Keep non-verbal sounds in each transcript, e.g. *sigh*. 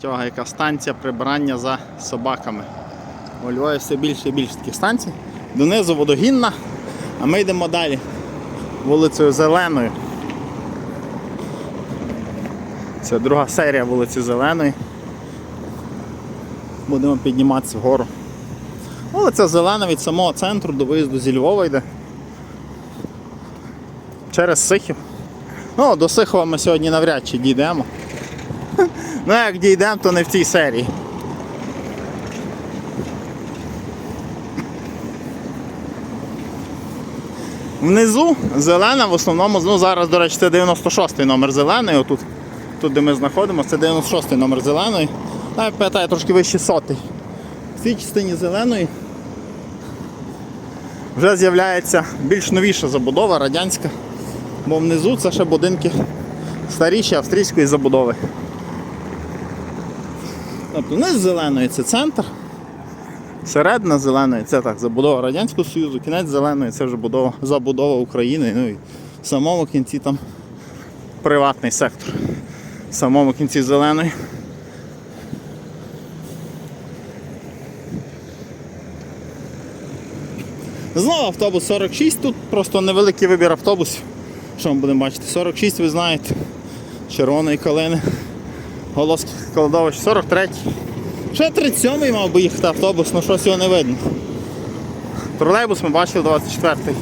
Тьога, яка станція прибирання за собаками. У Львові все більше і більше таких станцій. Донизу водогінна, а ми йдемо далі вулицею Зеленою. Це друга серія вулиці Зеленої. Будемо підніматися вгору. Вулиця Зелена від самого центру до виїзду зі Львова йде. Через Сихів. Ну, до Сихова ми сьогодні навряд чи дійдемо. Ну, як дійдемо, то не в цій серії. Внизу зелена, в основному, ну зараз, до речі, це 96-й номер зелений. Отут, тут, де ми знаходимося, це 96-й номер зеленої. Я пам'ятаю, трошки вище сотий. В цій частині зеленої вже з'являється більш новіша забудова, радянська. Бо внизу це ще будинки старіші австрійської забудови. Тобто низ зеленої це центр, середина зеленої це так, забудова Радянського Союзу, кінець зеленої це вже будова, забудова України. Ну і в самому кінці там приватний сектор. В самому кінці зеленої. Знову автобус 46, тут просто невеликий вибір автобусів. Що ми будемо бачити? 46, ви знаєте, червоної калини. Голоских кладовищ 43. Ще 37-й мав би їхати автобус, але щось його не видно. Тролейбус ми бачили 24-й.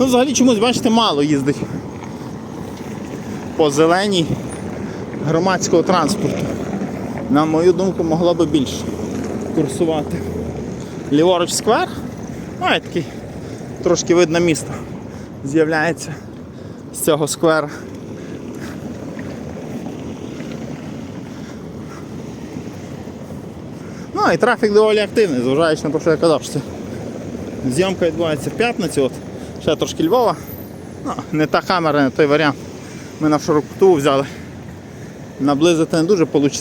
Ну, взагалі чомусь, бачите, мало їздить по зеленій громадського транспорту. На мою думку, могло би більше курсувати. Ліворуч сквер, ну, такий трошки видно місто. З'являється з цього сквера. Ну і трафік доволі активний, зважаючи на те, що я казав, що це зйомка відбувається в п'ятницю, от ще трошки Львова. Ну, не та камера, не той варіант. Ми на широкоту взяли. Наблизити не дуже вийде.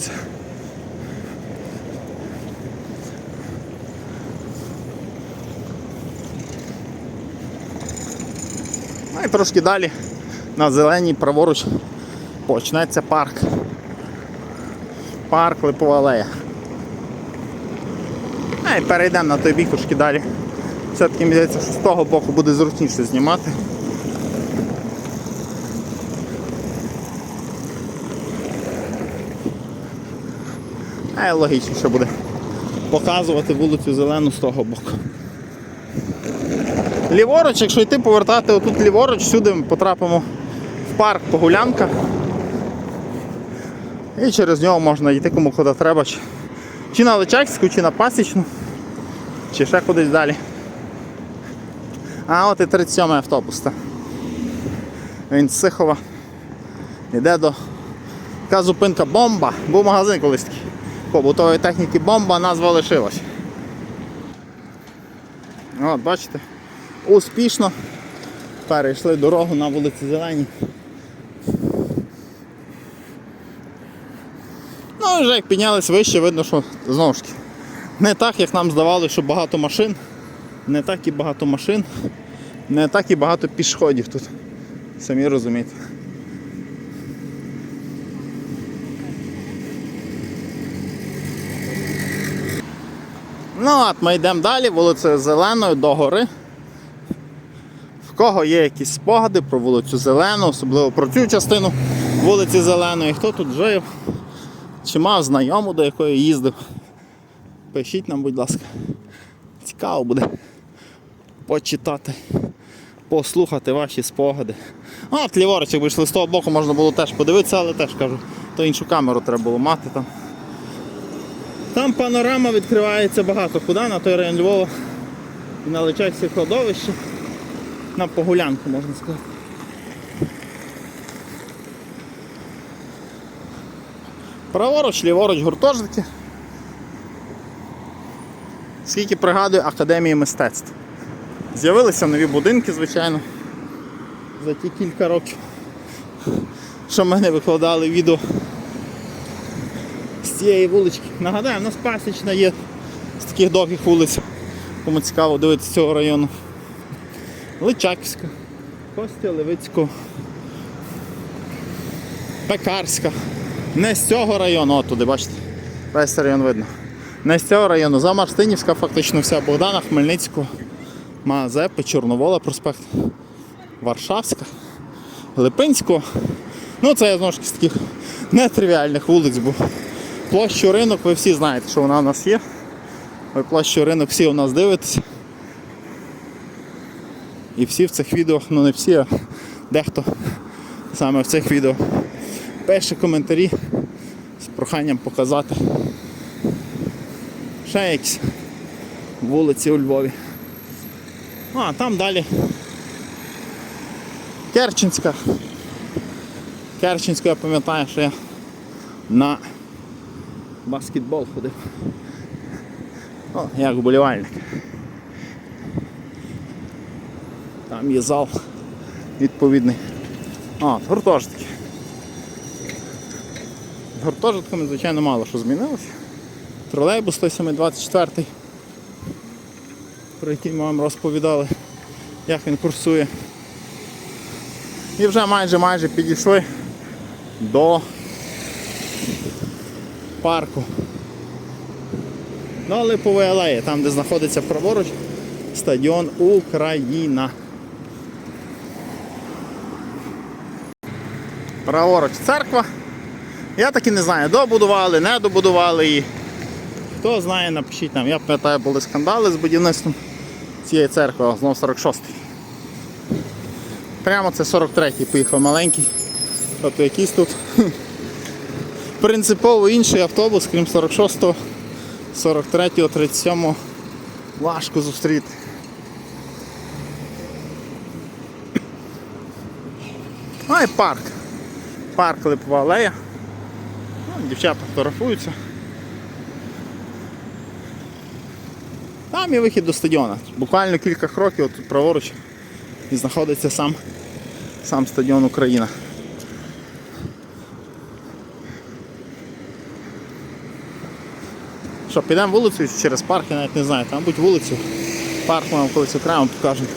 Ну і трошки далі на зеленій праворуч почнеться парк. Парк Липова алея. А і перейдемо на той бік трошки далі. Все-таки мені здається, що з того боку буде зручніше знімати. А логічніше буде показувати вулицю зелену з того боку. Ліворуч, якщо йти повертати отут ліворуч, сюди ми потрапимо в парк Погулянка. І через нього можна йти кому куди треба. Чи, на Личакську, чи на Пасічну, чи ще кудись далі. А от і 37-й автобус. Він з Сихова. Йде до така зупинка бомба. Був магазин колись такий. Побутової техніки бомба, назва лишилась. От, бачите, успішно перейшли дорогу на вулиці Зеленій. Ну вже як піднялись вище, видно, що знову ж таки не так, як нам здавалося, що багато машин, не так і багато машин, не так і багато пішходів тут. Самі розумієте. Ну от ми йдемо далі, вулицею Зеленою до гори. В кого є якісь спогади про вулицю Зелену, особливо про цю частину вулиці Зеленої, хто тут жив, чи мав знайому, до якої їздив. Пишіть нам, будь ласка. Цікаво буде почитати, послухати ваші спогади. А, От ліворуч, якби йшли з того боку, можна було теж подивитися, але теж кажу, то іншу камеру треба було мати там. Там панорама відкривається багато куди, на той район Львова і на Личакське кладовище. На погулянку можна сказати. Праворуч, ліворуч гуртожитки. Скільки пригадую Академії мистецтв. З'явилися нові будинки, звичайно, за ті кілька років, що ми не викладали відео з цієї вулички. Нагадаю, у нас пасічна є з таких довгих вулиць. Кому цікаво дивитися цього району. Личаківська, Костя Левицького, Пекарська. Не з цього району, от туди, бачите, весь район видно. Не з цього району. За Марстинівська фактично вся Богдана, Хмельницького, Мазепи, Чорновола проспект, Варшавська, Липинського. Ну це я знову ж з таких нетривіальних вулиць, бо площу ринок ви всі знаєте, що вона у нас є. Ви площу ринок всі у нас дивитесь. І всі в цих відео, ну не всі, а дехто саме в цих відео пише коментарі з проханням показати ще якісь вулиці у Львові. А, там далі Керченська. Керченську я пам'ятаю, що я на баскетбол ходив. О, як вболівальник. Там є зал відповідний. А, гуртожитки. Гуртожитками, звичайно, мало що змінилося. Тролейбус той самий 24-й, про який ми вам розповідали, як він курсує. І вже майже майже підійшли до парку. До Липової алеї, там де знаходиться праворуч стадіон Україна. Праворуч церква. Я так і не знаю, добудували, не добудували її. Хто знає, напишіть нам. Я пам'ятаю, були скандали з будівництвом цієї церкви, а знов 46-й. Прямо це 43-й поїхав маленький. Тобто якийсь тут *laughs* принципово інший автобус, крім 46-го, 43-го, 37-го. Важко зустріти. Ну і парк. Парк Липова алея. Ну, Дівчата фотографуються. Там є вихід до стадіона. Буквально кілька кроків тут праворуч і знаходиться сам, сам стадіон Україна. Що, підемо вулицею через парк, я навіть не знаю. Там будь вулицю. Парк ми вам колись окремо покажемо.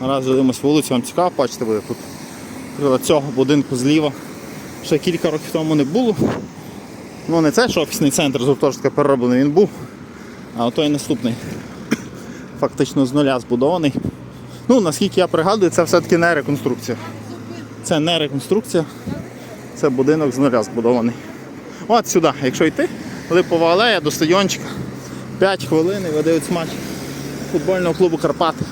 Раз дивимось вулицю, вам цікаво, бачите, буде тут цього будинку зліва. Ще кілька років тому не було. Ну не це, що офісний центр з гуртожитка перероблений він був, а той наступний. Фактично з нуля збудований. Ну, наскільки я пригадую, це все-таки не реконструкція. Це не реконструкція, це будинок з нуля збудований. От сюди, якщо йти, Липова алея до стадіончика. 5 хвилин і дивитесь матч футбольного клубу Карпати.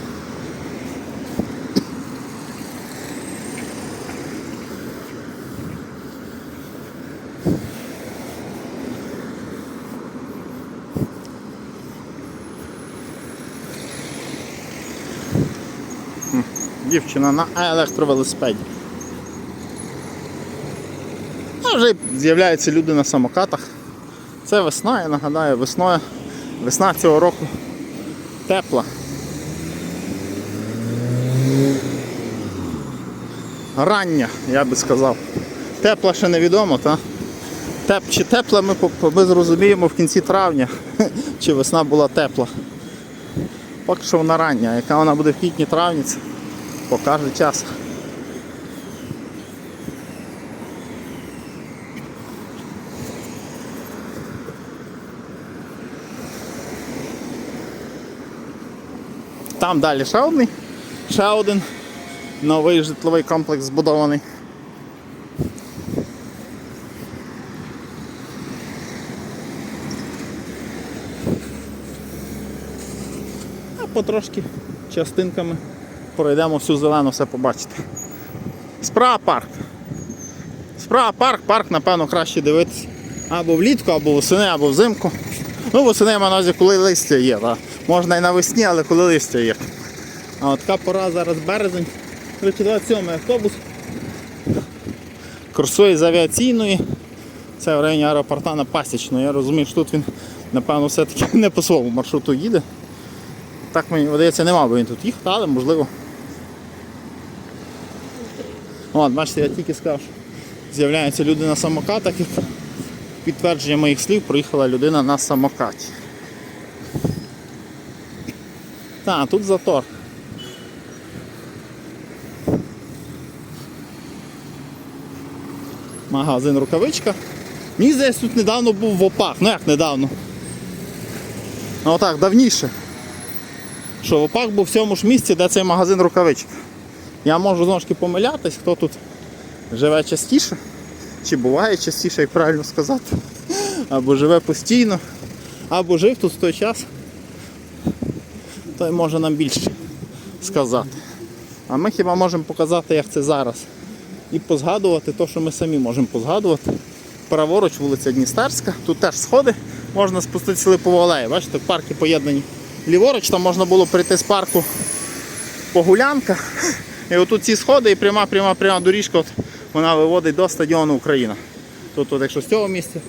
Дівчина на електровелосипеді. Ну, вже з'являються люди на самокатах. Це весна, я нагадаю, весною. Весна цього року тепла. Рання, я би сказав. Тепла ще невідомо, та? Теп, чи тепла ми, ми зрозуміємо в кінці травня, *laughs* чи весна була тепла. Поки що вона рання, яка вона буде в квітні травні, це покаже час. Там далі ще один, ще один новий житловий комплекс збудований. А потрошки частинками пройдемо всю зелену, все побачите. Справа парк. Справа парк, парк, напевно, краще дивитися. Або влітку, або восени, або взимку. Ну, восени на увазі, коли листя є. Да. Можна і навесні, але коли листя є. А от така пора зараз березень. 27 автобус. Курсує з авіаційної. Це в районі аеропорта на Пасічну. Я розумію, що тут він, напевно, все-таки *laughs* не по своєму маршруту їде. Так мені видається, не мав би він тут їхати, але можливо. От, бачите, я тільки сказав, що з'являються люди на самокатах і підтвердження моїх слів проїхала людина на самокаті. Так, тут затор. Магазин рукавичка. Мені здається, тут недавно був в ОПАК. Ну як недавно? Ну отак, давніше. Що в ОПАК був в цьому ж місці, де цей магазин рукавичка. Я можу знову ж таки помилятись, хто тут живе частіше, чи буває частіше, як правильно сказати, або живе постійно, або жив тут в той час, той може нам більше сказати. А ми хіба можемо показати, як це зараз. І позгадувати те, що ми самі можемо позгадувати. Праворуч вулиця Дністерська, тут теж сходи, можна спуститися Липову алею. Бачите, парки поєднані ліворуч, там можна було прийти з парку по гулянках. І отут ці сходи і пряма, пряма, пряма доріжка, от, вона виводить до стадіону Україна. Тут, от, якщо з цього місця,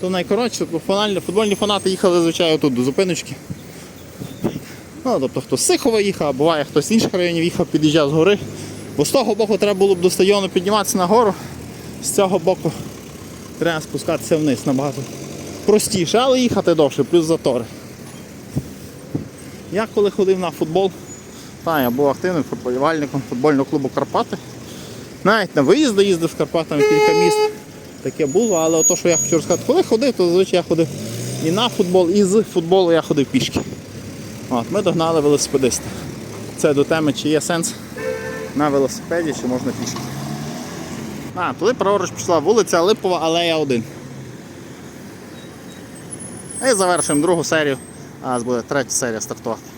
то найкоротше, футбольні фанати їхали звичайно тут до зупиночки. Ну, тобто хто з Сихова їхав, а буває хтось з інших районів їхав, під'їжджав з гори. Бо з того боку треба було б до стадіону підніматися на гору, з цього боку треба спускатися вниз набагато простіше, але їхати довше, плюс затори. Я коли ходив на футбол, та я був активним футболівальником футбольного клубу Карпати. Навіть на виїзди їздив з Карпатами кілька міст. Таке було, але то, що я хочу розказати, коли ходив, то зазвичай я ходив і на футбол, і з футболу я ходив пішки. От, ми догнали велосипедиста. Це до теми, чи є сенс на велосипеді, чи можна пішки. А, туди праворуч пішла вулиця Липова, алея 1. І завершуємо другу серію, а буде третя серія стартувати.